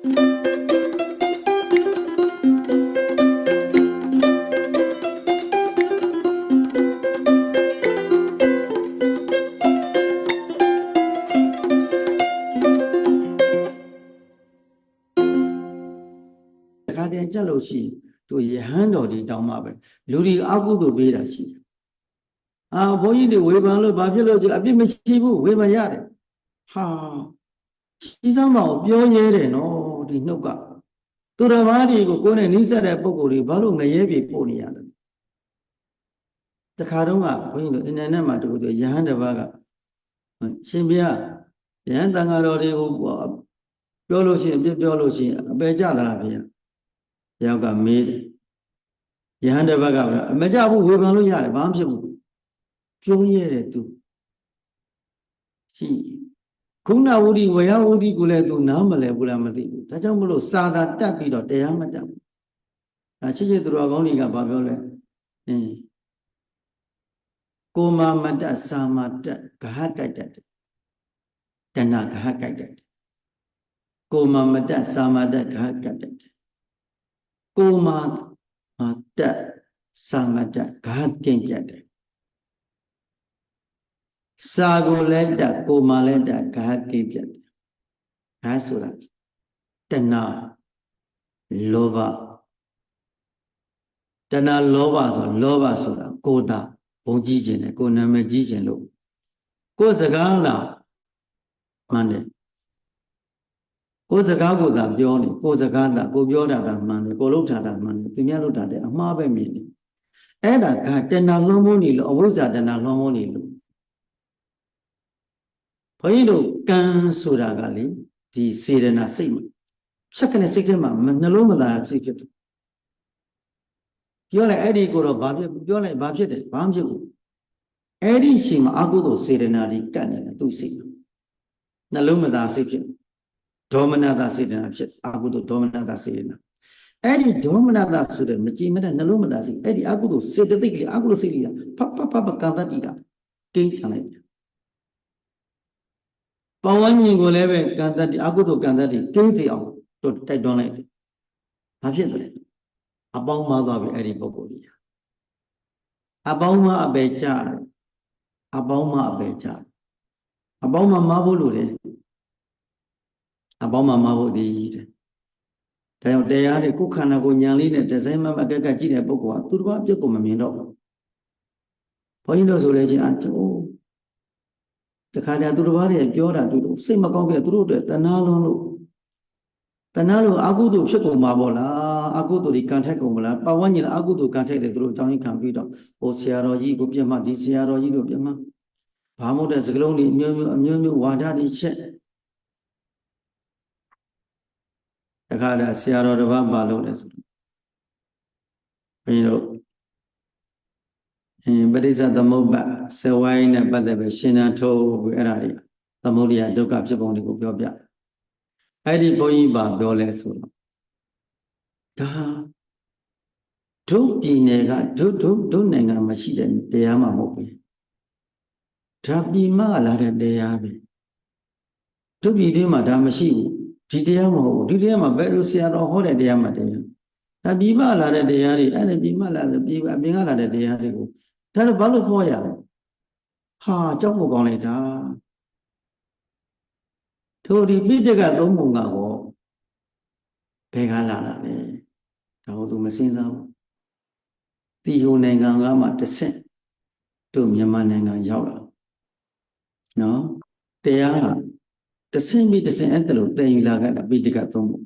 တခါတည်းကြက်လို့ရှိရင်သူယဟန်တော်ဒီတောင်းမှပဲလူဒီအကုသို့ပေးတာရှိတယ်အာဘုန်းကြီးတွေဝေဖန်လို့ဘာဖြစ်လို့ကြအပြစ်မရှိဘူးဝေဖန်ရတယ်ဟာ ရှိစမ်းမအောင်ပြောရဲတယ်နော်ဒီနှုတ်ကသူတော်ဘာတွေကိုကိုယ်နဲ့နှိစက်တဲ့ပုံကိုယ်တွေဘာလို့ငရဲပြေပို့နေရလဲတခါတော့ကဘုန်းကြီးတို့အင်တာနက်မှာတူတူယဟန်တစ်ပါးကရှင်ဘုရားယဟန်တန်ဃာတော်တွေကိုပြောလို့ရှိရင်အပြစ်ပြောလို့ရှိရင်အပယ်ကြသလားဘုရားတယောက်ကမေးတယ်ယဟန်တစ်ပါးကပြောအမကြဘူးဝေဖန်လို့ရတယ်ဘာမှဖြစ်ဘူးပြောရဲတယ်သူရှိ ခုနဝုဒိဝယဝုဒိကိုလည်းသူနားမလဲဘူးလားမသိဘူးဒါကြောင့်မလို့စာသာတက်ပြီးတော့တရားမတက်ဘူးဒါရှိရှိသူတော်ကောင်းတွေကဘာပြောလဲအင်းကိုမာမတစာမတဂဟတိုက်တတ်တယ်တဏဂဟကြိုက်တတ်တယ်ကိုမာမတစာမတဂဟကြိုက်တတ်တယ်ကိုမာမတစာမတဂဟကင်းပြတ်တယ် စာကိုလည်းတက်ကိုမာလည်းတက်ဂဟကင်းပြတ်တယ်ဂဟဆိုတာတဏလောဘတဏလောဘဆိုလောဘဆိုတာကိုယ်တာဘုံကြီးခြင်းနဲ့ကိုယ်နာမည်ကြီးခြင်းလို့ကိုယ်စကားလားမှန်တယ်ကိုယ်စကားကိုသာပြောနေကိုယ်စကားသာကိုပြောတာသာမှန်တယ်ကိုလှုပ်တာသာမှန်တယ်သူများလှုပ်တာတဲ့အမှားပဲမြင်တယ်အဲ့ဒါကတဏှာလွှမ်းမိုးနေလို့အဝိဇ္ဇာတဏှာလွှမ်းမိုးနေလို့ ဘုန်းကြီးတို့ကံဆိုတာကလေဒီစေရနာစိတ်မှာဖြတ်ကနေစိတ်ထဲမှာနှလုံးမသားစိတ်ဖြစ်တယ်ပြောလိုက်အဲ့ဒီကိုတော့ဘာဖြစ်ပြောလိုက်ဘာဖြစ်တယ်ဘာမှဖြစ်ဘူးအဲ့ဒီချိန်မှာအကုသိုလ်စေရနာတွေကတ်နေတယ်သူ့စိတ်မှာနှလုံးမသားစိတ်ဖြစ်ဒေါမနတာစေတနာဖြစ်အကုသိုလ်ဒေါမနတာစေတနာအဲ့ဒီဒေါမနတာဆိုတဲ့မကြည်မတဲ့နှလုံးမသားစိတ်အဲ့ဒီအကုသိုလ်စေတသိက်ကလေးအကုသိုလ်စိတ်ကလေးဖတ်ဖတ်ဖတ်ဖတ်ကံတတိကကိန်းထန်လိုက်တယ် ပဝန်းကျင်ကိုလည်းပဲကံတတိအကုသိုလ်ကံတတိကိန်းစီအောင်တို့တိုက်တွန်းလိုက်တယ်ဘာဖြစ်တယ်လဲအပေါင်းမသွားပြီအဲ့ဒီပုဂ္ဂိုလ်ကြီးအပေါင်းမအပေကြတယ်အပေါင်းမအပေကြတယ်အပေါင်းမမဖို့လို့လေအပေါင်းမမဖို့ဒီတဲ့ဒါကြောင့်တရားတွေကိုယ်ခန္ဓာကိုညာလေးနဲ့ဒီဇိုင်းမမကက်ကကြည့်တဲ့ပုဂ္ဂိုလ်ကသူတစ်ပါးအပြစ်ကိုမမြင်တော့ဘူးဘုန်းကြီးတို့ဆိုလေချင်းအကျိုး တခါတည်းသူတစ်ပါးတွေပြောတာသူတို့စိတ်မကောင်းပြသူတို့အတွက်တဏှာလွန်လို့တဏှာလို့အကုသိုလ်ဖြစ်ကုန်မှာပေါ့လားအကုသိုလ်ဒီကံထက်ကုန်မလားပဝန်းကျင်အကုသိုလ်ကံထက်တယ်သူတို့အကြောင်းကြီးခံပြီးတော့ဟိုဆရာတော်ကြီးကိုပြတ်မှဒီဆရာတော်ကြီးတို့ပြတ်မှဘာမို့တဲ့စကလုံးတွေအမျိုးမျိုးအမျိုးမျိုးဝါဒတွေချက်တခါတည်းဆရာတော်တစ်ပါးပါလို့လဲဆိုတော့ဘုန်းကြီးတို့ အင်းပရိစ္ဆသမုပ္ပါဇဝိုင်းနဲ့ပတ်သက်ပဲရှင်းတန်းထုတ်ပြီးအဲ့ဒါတွေသမုဒိယဒုက္ခဖြစ်ပုံတွေကိုပြောပြအဲ့ဒီဘုန်းကြီးပါပြောလဲဆိုတော့ဒါဒုပြည်နယ်ကဒုဒုဒုနိုင်ငံမှာရှိတဲ့တရားမှမဟုတ်ဘူးဒါပြည်မလာတဲ့တရားပဲဒုပြည်တွင်းမှာဒါမရှိဘူးဒီတရားမဟုတ်ဘူးဒီတရားမှာဘယ်လိုဆရာတော်ဟောတဲ့တရားမှတရားဒါပြည်မလာတဲ့တရားတွေအဲ့ဒီပြည်မလာတဲ့ပြည်အပြင်ကလာတဲ့တရားတွေကို ဒါတော့ဘာလို့ဟောရလဲဟာကြောက်ဖို့ကောင်းလိုက်တာထိုဒီပိဋကသုံးပုံကကောဘယ်ကလာတာလဲဒါဟုတ်သူမစင်းစားဘူးတီဟိုနိုင်ငံကမှတစ်ဆင့်တို့မြန်မာနိုင်ငံရောက်လာနော်တရားကတဆင့်ပြီးတဆင့်အဲ့ဒါလို့တည်ယူလာခဲ့တာပိဋကသုံးပုံ